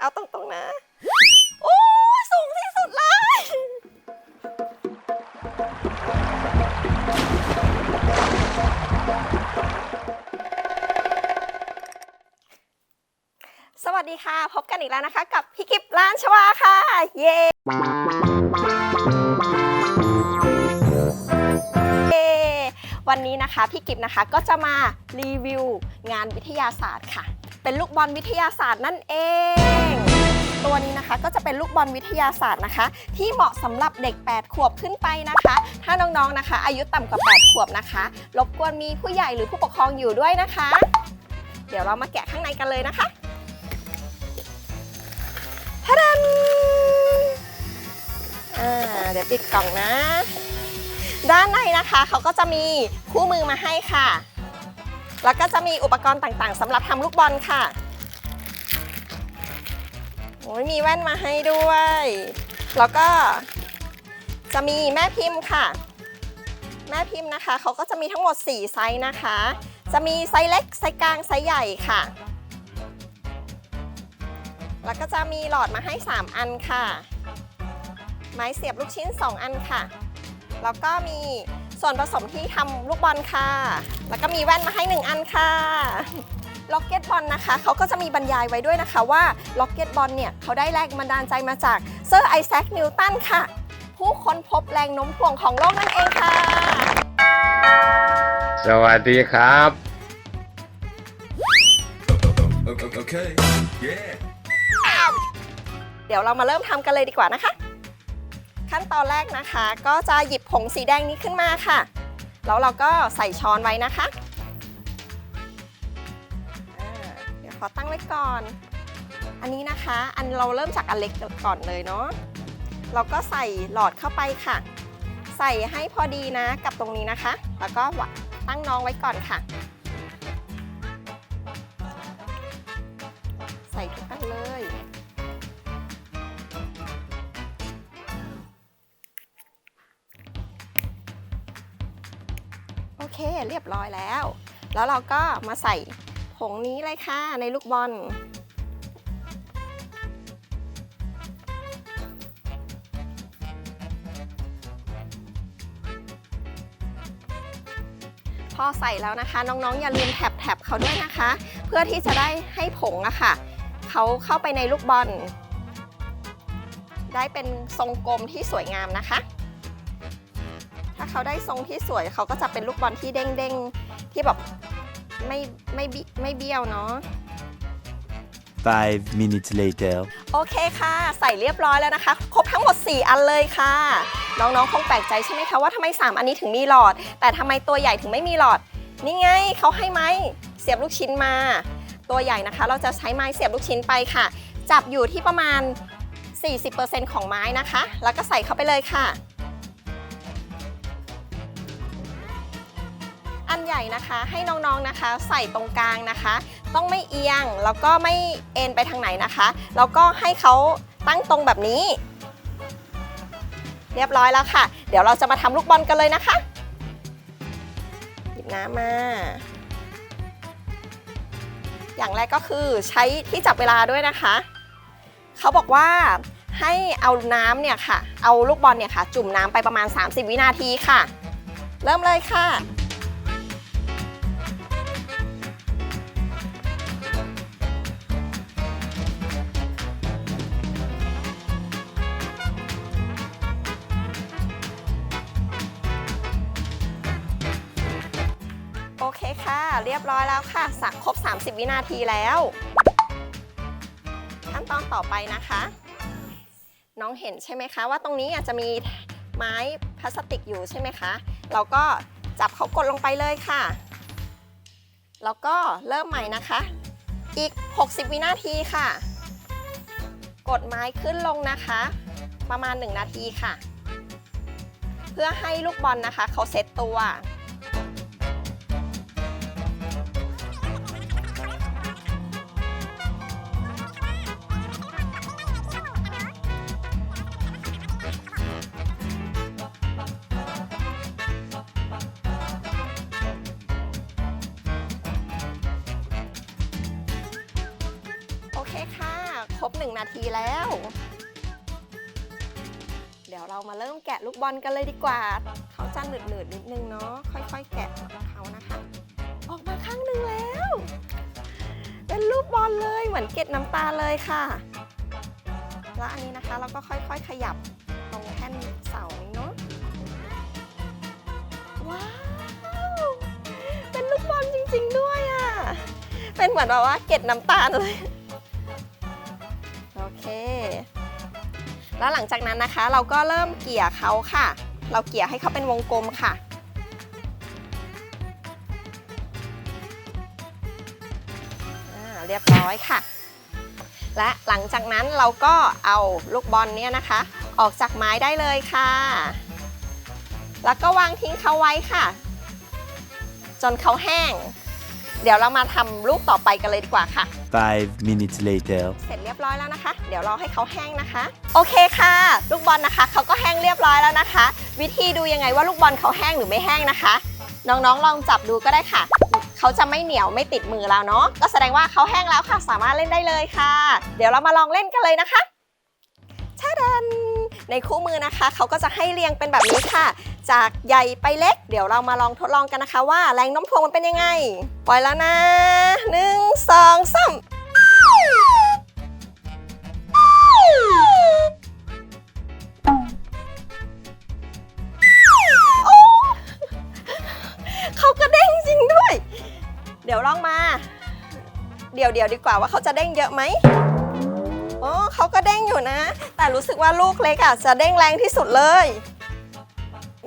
เอาตรงๆนะ โอ้ยสูงที่สุดเลย สวัสดีค่ะ พบกันอีกแล้วนะคะ กับพี่กิฟร้านชวาค่ะ เย้เย้วันนี้นะคะ พี่กิฟนะคะก็จะมารีวิวงานวิทยาศาสตร์ค่ะ เป็นลูกบอลวิทยาศาสตร์นั่นเอง ตัวนี้นะคะก็จะเป็นลูกบอลวิทยาศาสตร์นะคะ ที่เหมาะสำหรับเด็ก 8 ขวบขึ้นไปนะคะ ถ้าน้องๆนะคะ อายุต่ำกว่า 8 ขวบนะคะรบกวนมีผู้ใหญ่หรือผู้ปกครองอยู่ด้วยนะคะ เดี๋ยวเรามาแกะข้างในกันเลยนะคะทะดันอ่าเดี๋ยวปิดกล่องนะ ด้านในนะคะเขาก็จะมีคู่มือมาให้ค่ะ แล้วก็จะมีอุปกรณ์ต่างๆสำหรับทำลูกบอลค่ะโอ้ยมีแว่นมาให้ด้วย แล้วก็จะมีแม่พิมพ์ค่ะ แม่พิมพ์นะคะเขาก็จะมีทั้งหมด 4 ไซส์นะคะ จะมีไซส์เล็ก ไซส์กลาง ไซส์ใหญ่ค่ะ แล้วก็จะมีหลอดมาให้ 3 อันค่ะ ไม้เสียบลูกชิ้น 2 อันค่ะ แล้วก็มีส่วนผสมที่ทำลูกบอลค่ะ แล้วก็มีแว่นมาให้ 1 อันค่ะล็อกเก็ตบอลนะคะเขาก็จะมีบรรยายไว้ด้วยนะคะว่าล็อกเก็ตบอลเนี่ยเขาได้แรงบันดาลใจมาจากเซอร์ไอแซคนิวตันค่ะ ผู้ค้นพบแรงโน้มถ่วงของโลกนั่นเองค่ะ สวัสดีครับ Okay. Yeah. เดี๋ยวเรามาเริ่มทำกันเลยดีกว่านะคะ ขั้นตอนแรกนะคะ ก็จะหยิบผงสีแดงนี้ขึ้นมาค่ะ แล้วเราก็ใส่ช้อนไว้นะคะเดี๋ยวขอตั้งไว้ก่อน อันนี้นะคะ อันเราเริ่มจากอันเล็กก่อนเลยเนาะ เราก็ใส่หลอดเข้าไปค่ะ ใส่ให้พอดีนะกับตรงนี้นะคะ แล้วก็วะตั้งน้องไว้ก่อนค่ะ เคเรียบร้อยแล้ว แล้วเราก็มาใส่ผงนี้เลยค่ะในลูกบอล พอใส่แล้วนะคะ น้องๆ อย่าลืมแท็บแท็บเขาด้วยนะคะ เพื่อที่จะได้ให้ผงอะค่ะเขาเข้าไปในลูกบอล ได้เป็นทรงกลมที่สวยงามนะคะ เขาได้ทรงที่สวยเขาก็จะเป็นลูกบอลที่เด้งๆ ที่แบบไม่ไม่บิไม่เบี้ยวเนาะ Five minutes later. โอเคค่ะ ใส่เรียบร้อยแล้วนะคะ ครบทั้งหมด 4 อันเลยค่ะ น้องๆ คงแปลกใจใช่ไหมคะว่าทำไม 3 อันนี้ถึงมีหลอด แต่ทำไมตัวใหญ่ถึงไม่มีหลอด นี่ไงเขาให้ไม้เสียบลูกชิ้นมา ตัวใหญ่นะคะ เราจะใช้ไม้เสียบลูกชิ้นไปค่ะ จับอยู่ที่ประมาณ 40%ของไม้นะคะ แล้วก็ใส่เข้าไปเลยค่ะ อันใหญ่นะคะให้น้องๆนะคะ ใส่ตรงกลางนะคะ ต้องไม่เอียงแล้วก็ไม่เอ็นไปทางไหนนะคะแล้วก็ให้เขาตั้งตรงแบบนี้ เรียบร้อยแล้วค่ะ เดี๋ยวเราจะมาทำลูกบอลกันเลยนะคะ หยิบน้ำมา อย่างแรกก็คือใช้ที่จับเวลาด้วยนะคะ เขาบอกว่าให้เอาน้ำเนี่ยค่ะ เอาลูกบอลเนี่ยค่ะ จุ่มน้ำไปประมาณ 30 วินาทีค่ะ เริ่มเลยค่ะ เคค่ะ เรียบร้อยแล้วค่ะ สักครบ 30 วินาทีแล้ว ขั้นตอนต่อไปนะคะ น้องเห็นใช่ไหมคะ ว่าตรงนี้อาจจะมีไม้พลาสติกอยู่ใช่ไหมคะ เราก็จับเขากดลงไปเลยค่ะ แล้วก็เริ่มใหม่นะคะ อีก 60 วินาทีค่ะ กดไม้ขึ้นลงนะคะ ประมาณ 1 นาทีค่ะ เพื่อให้ลูกบอลนะคะเขาเซตตัว 1 นาทีแล้ว เดี๋ยวเรามาเริ่มแกะลูกบอลกันเลยดีกว่า เขาจะหนืดๆนิดนึงเนาะ ค่อยๆ แกะเขานะคะ ออกมาข้างหนึ่งแล้ว เป็นลูกบอลเลยเหมือนเกล็ดน้ำตาเลยค่ะ แล้วอันนี้นะคะเราก็ค่อยๆ ขยับตรงแท่นเสานี้เนาะ ว้าว เป็นลูกบอลจริงๆด้วยอะ่ะ เป็นเหมือนแบบว่าเกล็ดน้ำตาเลย แล้วหลังจากนั้นนะคะ เราก็เริ่มเกี่ยเขาค่ะ เราเกี่ยให้เขาเป็นวงกลมค่ะ เรียบร้อยค่ะ และหลังจากนั้นเราก็เอาลูกบอลเนี่ยนะคะ ออกจากไม้ได้เลยค่ะ แล้วก็วางทิ้งเขาไว้ค่ะ จนเขาแห้ง เดี๋ยวเรามาทำลูกต่อไปกันเลยดีกว่าค่ะ Five minutes later. เสร็จเรียบร้อยแล้วนะคะ เดี๋ยวรอให้เขาแห้งนะคะ โอเคค่ะ ลูกบอลนะคะเขาก็แห้งเรียบร้อยแล้วนะคะ วิธีดูยังไงว่าลูกบอลเขาแห้งหรือไม่แห้งนะคะ น้องๆลองจับดูก็ได้ค่ะ เขาจะไม่เหนียวไม่ติดมือเราเนาะก็แสดงว่าเขาแห้งแล้วค่ะ สามารถเล่นได้เลยค่ะ เดี๋ยวเรามาลองเล่นกันเลยนะคะชาดันในคู่มือนะคะเขาก็จะให้เรียงเป็นแบบนี้ค่ะ จากใหญ่ไปเล็ก เดี๋ยวเรามาลองทดลองกันนะคะว่าแรงโน้มถ่วงมันเป็นยังไง ปล่อยแล้วนะหนึ่งสองสามเขาก็เด้งจริงด้วย เดี๋ยวลองมา เดี๋ยวเดี๋ยวดีกว่าว่าเขาจะเด้งเยอะไหมโอ้เขาก็เด้งอยู่นะ แต่รู้สึกว่าลูกเล็กอะจะเด้งแรงที่สุดเลย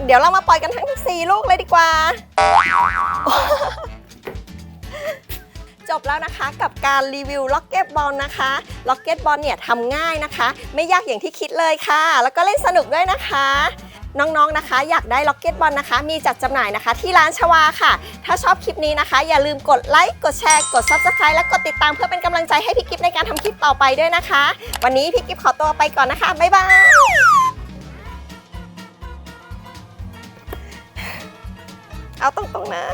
เดี๋ยวเรามาปล่อยกันทั้งสี่ลูกเลยดีกว่า จบแล้วนะคะกับการรีวิวล็อกเก็ตบอลนะคะล็อกเก็ตบอลเนี่ยทำง่ายนะคะ ไม่ยากอย่างที่คิดเลยค่ะ แล้วก็เล่นสนุกด้วยนะคะน้องๆนะคะ อยากได้ล็อกเก็ตบอลนะคะ มีจัดจำหน่ายนะคะ ที่ร้านชวาค่ะ ถ้าชอบคลิปนี้นะคะ อย่าลืมกดไลค์กดแชร์ กด Subscribe และกดติดตามเพื่อเป็นกำลังใจให้พี่กิฟในการทำคลิปต่อไปด้วยนะคะ วันนี้พี่กิฟขอตัวไปก่อนนะคะ บ๊ายบาย เอาตรงๆนะ